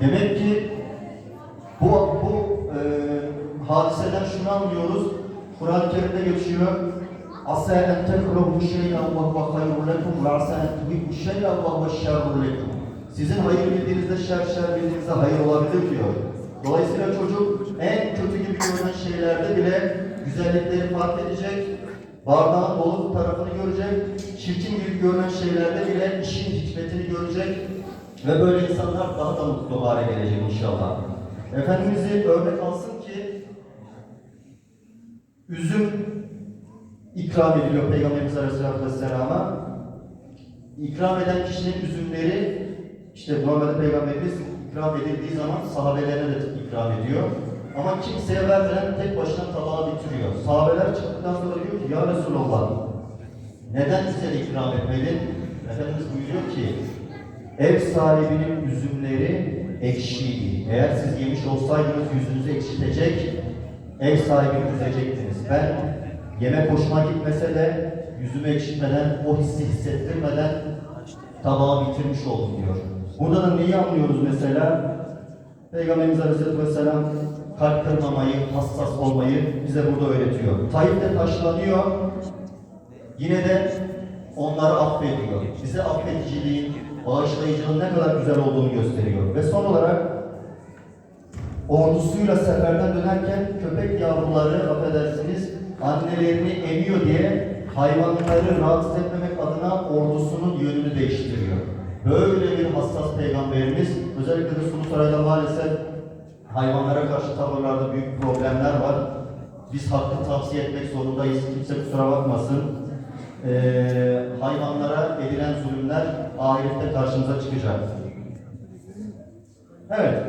Demek ki bu, bu e, hadiseden şunu anlıyoruz. Kur'an-ı Kerim'de geçiyor. Asa en tekrehu şey'en ve huve hayrun lekum ve asa en tuhibbu şey'en ve huve şerrun lekum. Sizin hayır bildiğinizde şer, şer bildiğinizde hayır olabilir diyor. Dolayısıyla çocuk en kötü gibi görünen şeylerde bile güzellikleri fark edecek, bardağın dolu tarafını görecek, çirkin gibi görünen şeylerde bile işin hikmetini görecek ve böyle insanlar daha da mutlu hale gelecek inşallah. Efendimiz'i örnek alsın ki üzüm ikram ediliyor Peygamberimiz Aleyhisselatü Vesselam'a. İkram eden kişinin üzümleri işte normalde Peygamberimiz ikram edildiği zaman sahabelerine de ikram ediyor. Ama kimseye vermeden tek başına tabağı bitiriyor. Sahabeler çıktıktan sonra diyor ki ya Resulallah neden bize de ikram etmedin? Efendimiz buyuruyor ki ev sahibinin üzümleri ekşiydi. Eğer siz yemiş olsaydınız yüzünüzü ekşitecek, ev sahibini üzecektiniz. Ben yemek hoşuma gitmese de yüzümü ekşitmeden, o hissi hissettirmeden tabağı bitirmiş oldum diyor. Burada da neyi anlıyoruz mesela? Peygamberimiz Aleyhisselatü Vesselam kalp kırmamayı, hassas olmayı bize burada öğretiyor. Tayyip'te taşlanıyor, yine de onları affediyor. Bize affediciliğin, bağışlayıcılığın ne kadar güzel olduğunu gösteriyor. Ve son olarak ordusuyla seferden dönerken köpek yavruları affedersiniz annelerini emiyor diye hayvanları rahatsız etmemek adına ordusunun yönünü değiştiriyor. Böyle bir hassas peygamberimiz özellikle de Sulu Saray'da maalesef hayvanlara karşı tavırlarda büyük problemler var. Biz hakkı tavsiye etmek zorundayız. Kimse kusura bakmasın. Ee, hayvanlara edilen zulümler ahirette karşımıza çıkacak. Evet.